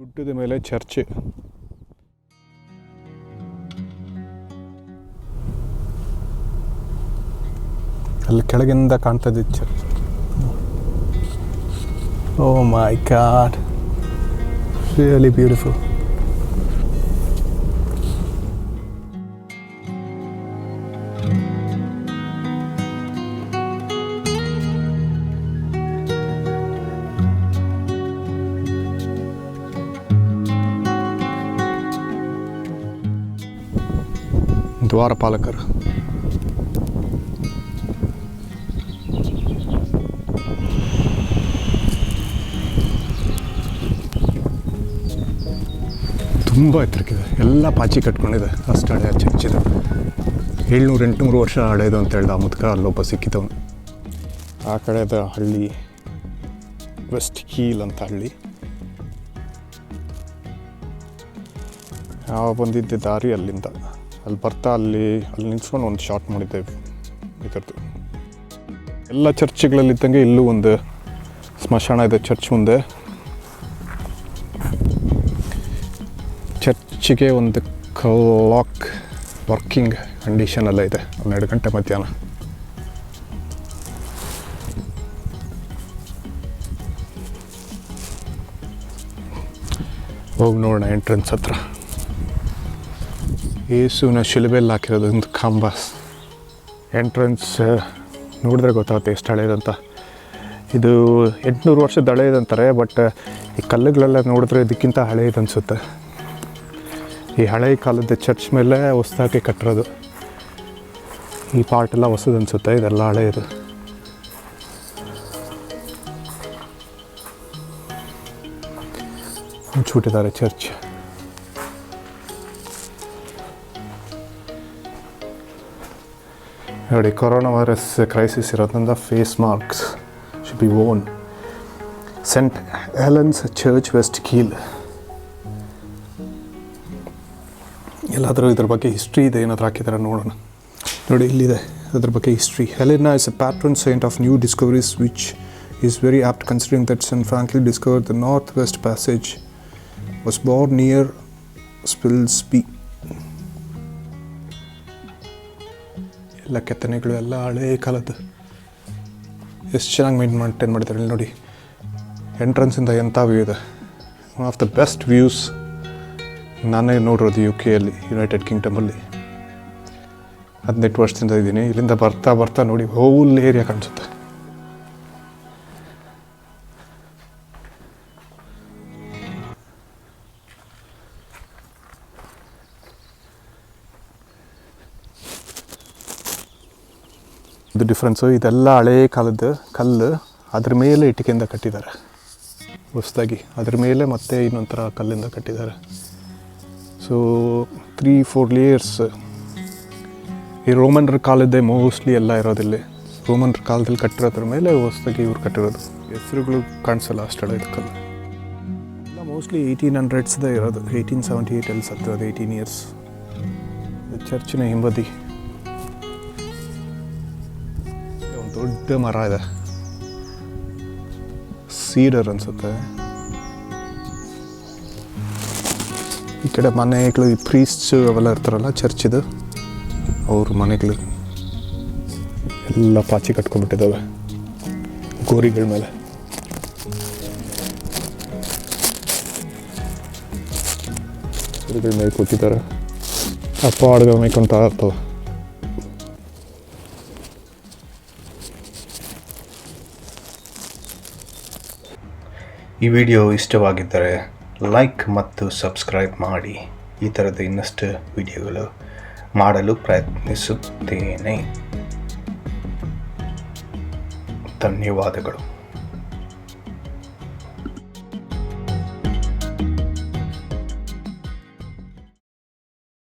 ಗುಡ್ಡದ ಮೇಲೆ ಚರ್ಚ್. ಅಲ್ಲಿ ಕೆಳಗಿಂದ ಕಾಣ್ತದೆ church. Oh my god really beautiful ದ್ವಾರಪಾಲಕರು ತುಂಬ ಎತ್ತರಕ್ಕಿದೆ. ಎಲ್ಲ ಪಾಚಿ ಕಟ್ಕೊಂಡಿದೆ. ಅಷ್ಟು ಹಳೆ ಚರ್ಚಿದೆ ಏಳ್ನೂರು, ಎಂಟುನೂರು ವರ್ಷ ಹಳೆಯದು ಅಂತ ಹೇಳ್ದ ಮುದ್ಕ, ಅಲ್ಲೊಬ್ಬ ಸಿಕ್ಕಿದವನು. ಆ ಕಡೆದ ಹಳ್ಳಿ ವೆಸ್ಟ್ ಕೀಲ್ ಅಂತ ಹಳ್ಳಿ. ಯಾವ ಬಂದಿದ್ದೆ ದಾರಿ ಅಲ್ಲಿಂದ. ಅಲ್ಲಿ ಬರ್ತಾ ಅಲ್ಲಿ ಅಲ್ಲಿ ನಿಲ್ಸ್ಕೊಂಡು ಒಂದು ಶಾರ್ಟ್ ಮಾಡಿದ್ದೇವೆ. ಇದರದ್ದು ಎಲ್ಲ ಚರ್ಚ್ಗಳಲ್ಲಿದ್ದಂಗೆ ಇಲ್ಲೂ ಒಂದು ಸ್ಮಶಾನ ಇದೆ, ಚರ್ಚ್ ಮುಂದೆ. ಚರ್ಚಿಗೆ ಒಂದು ಕ್ಲಾಕ್ ವರ್ಕಿಂಗ್ ಕಂಡೀಷನ್ ಎಲ್ಲ ಇದೆ, ಹನ್ನೆರಡು ಗಂಟೆ ಮಧ್ಯಾಹ್ನ. ಹೋಗಿ ನೋಡೋಣ ಎಂಟ್ರೆನ್ಸ್ ಹತ್ರ. ಏಸುವಿನ ಶಿಲುಬೆಲ್ಲಿ ಹಾಕಿರೋದು ಒಂದು ಕಂಬ ಎಂಟ್ರೆನ್ಸ್ ನೋಡಿದ್ರೆ ಗೊತ್ತಾಗುತ್ತೆ ಎಷ್ಟು ಹಳೆಯದಂತ ಇದು ಎಂಟುನೂರು ವರ್ಷದ ಹಳೇದಂತಾರೆ ಬಟ್ ಈ ಕಲ್ಲುಗಳೆಲ್ಲ ನೋಡಿದ್ರೆ ಇದಕ್ಕಿಂತ ಹಳೇದು ಅನಿಸುತ್ತೆ. ಈ ಹಳೆ ಕಾಲದ ಚರ್ಚ್ ಮೇಲೆ ಹೊಸ್ದಾಗಿ ಕಟ್ಟಿರೋದು. ಈ ಪಾರ್ಟ್ ಎಲ್ಲ ಹೊಸದು ಅನಿಸುತ್ತೆ, ಇದೆಲ್ಲ ಹಳೆಯದು ಮುಚ್ಚಿಬಿಟ್ಟಿದ್ದಾರೆ ಚರ್ಚ್. ನೋಡಿ ಕೊರೋನಾ ವೈರಸ್ ಕ್ರೈಸಿಸ್ ಇರೋದ್ರಿಂದ face masks should be worn Saint Helen's church West Keal ಎಲ್ಲಾದರೂ ಇದ್ರ ಬಗ್ಗೆ ಹಿಸ್ಟ್ರಿ ಇದೆ ಏನಾದರೂ ಹಾಕಿದ್ದಾರೆ ನೋಡೋಣ ನೋಡಿ ಇಲ್ಲಿದೆ ಅದ್ರ ಬಗ್ಗೆ history Helena is a patron saint of new discoveries which is very apt considering that John Franklin discover the North West Passage was born near Spilsby ಎಲ್ಲ ಕೆತ್ತನೆಗಳು ಎಲ್ಲ ಹಳೇ ಕಾಲದ್ದು. ಎಷ್ಟು ಚೆನ್ನಾಗಿ ಮೈಂಡ್ ಮೇಂಟೈನ್ ಮಾಡಿದ್ದಾರೆ ಇಲ್ಲಿ ನೋಡಿ. ಎಂಟ್ರೆನ್ಸಿಂದ ಎಂಥ ವ್ಯೂ ಇದೆ? One of the best views ನಾನೇ ನೋಡಿರೋದು ಯು ಕೆಯಲ್ಲಿ ಯುನೈಟೆಡ್ ಕಿಂಗ್ಡಮಲ್ಲಿ ಹದಿನೆಂಟು ವರ್ಷದಿಂದ ಇದ್ದೀನಿ. ಇಲ್ಲಿಂದ ಬರ್ತಾ ಬರ್ತಾ ನೋಡಿ ಹೋಲ್ ಏರಿಯಾ ಕಾಣಿಸುತ್ತೆ. ಇದು ಡಿಫ್ರೆನ್ಸು ಇದೆಲ್ಲ ಹಳೇ ಕಾಲದ್ದು ಕಲ್ಲು, ಅದ್ರ ಮೇಲೆ ಇಟ್ಟಿಗೆಯಿಂದ ಕಟ್ಟಿದ್ದಾರೆ. ಹೊಸ್ದಾಗಿ, ಅದ್ರ ಮೇಲೆ ಮತ್ತೆ ಇನ್ನೊಂಥರ ಕಲ್ಲಿಂದ ಕಟ್ಟಿದ್ದಾರೆ. ಸೊ ತ್ರೀ ಫೋರ್ ಲೇಯರ್ಸ್ ಈ ರೋಮನ್ರ ಕಾಲದ್ದೇ ಮೋಸ್ಟ್ಲಿ ಎಲ್ಲ ಇರೋದಿಲ್ಲ ರೋಮನ್ರ ಕಾಲದಲ್ಲಿ ಕಟ್ಟಿರೋದ್ರ ಮೇಲೆ ಹೊಸ್ದಾಗಿ ಇವ್ರು ಕಟ್ಟಿರೋದು. ಹೆಸರುಗಳು ಕಾಣಿಸಲ್ಲ ಅಷ್ಟೆಲ್ಲ ಇದು ಕಲ್ಲು. ಎಲ್ಲ ಮೋಸ್ಟ್ಲಿ ಏಯ್ಟೀನ್ ಹಂಡ್ರೆಡ್ಸ್ದೇ ಇರೋದು. ಏಯ್ಟೀನ್ ಸೆವೆಂಟಿ ಏಯ್ಟಲ್ಲಿ ಸತ್ತಿರೋದು ಏಯ್ಟೀನ್ ಇಯರ್ಸ್ ಚರ್ಚಿನ ಹಿಂಬದಿ. ದೊಡ್ಡ ಮರ ಇದೆ. ಸೀಡರ್ ಅನ್ಸುತ್ತೆ. ಈ ಕಡೆ ಮನೆಗಳು, ಈ ಪ್ರೀಸ್ಟ್ ಅವೆಲ್ಲ ಇರ್ತಾರಲ್ಲ ಚರ್ಚಿದು ಅವ್ರ ಮನೆಗಳು ಎಲ್ಲ ಪಾಚಿ ಕಟ್ಕೊಂಡ್ಬಿಟ್ಟಿದ್ದಾವೆ, ಗೋರಿಗಳ ಮೇಲೆ. ಗೋರಿಗಳ ಮೇಲೆ ಕೂತಿದ್ದಾರೆ. ಅಪ್ಪ ಅಡುಗೆ ಮೇಯ್ಕೊಂತ ಇರ್ತವೆ. ಈ ವಿಡಿಯೋ ಇಷ್ಟವಾಗಿದ್ದರೆ ಲೈಕ್ ಮತ್ತು ಸಬ್ಸ್ಕ್ರೈಬ್ ಮಾಡಿ. ಈ ಥರದ ಇನ್ನಷ್ಟು ವಿಡಿಯೋಗಳು ಮಾಡಲು ಪ್ರಯತ್ನಿಸುತ್ತೇನೆ. ಧನ್ಯವಾದಗಳು.